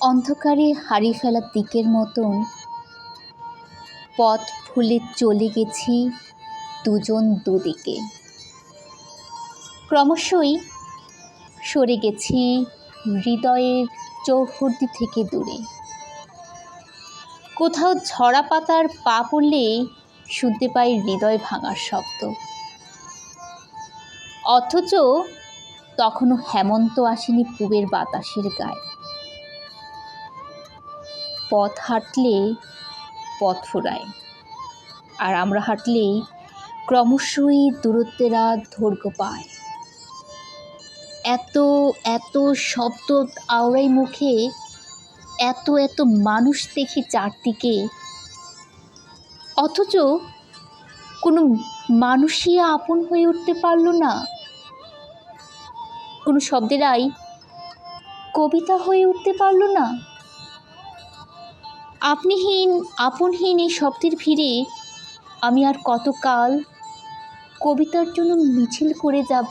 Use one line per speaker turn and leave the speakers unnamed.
অন্ধকারে হারিয়ে ফেলা দিকের মতন পথ ভুলে চলে গেছি দুজন দুদিকে। ক্রমশই সরে গেছি হৃদয়ের চৌহদ্দি থেকে দূরে। কোথাও ঝরা পাতার পা পড়লে শুনতে পাই হৃদয় ভাঙার শব্দ। অথচ তখনও হেমন্ত আসেনি পুবের বাতাসের গায়ে। পথ হাঁটলে পথ ফুরায়। আর আমরা হাঁটলেই ক্রমশই দূরত্বেরা দৈর্ঘ্য পায়। এত এত শব্দ আওড়াই মুখে, এত এত মানুষ দেখি চারদিকে। অথচ কোনো মানুষই আপন হয়ে উঠতে পারল না। কোনো শব্দেরাই কবিতা হয়ে উঠতে পারল না। আপনিহীন আপনহীন এই শব্দের ভিড়ে আমি আর কতকাল কবিতার জন্য মিছিল করে যাব?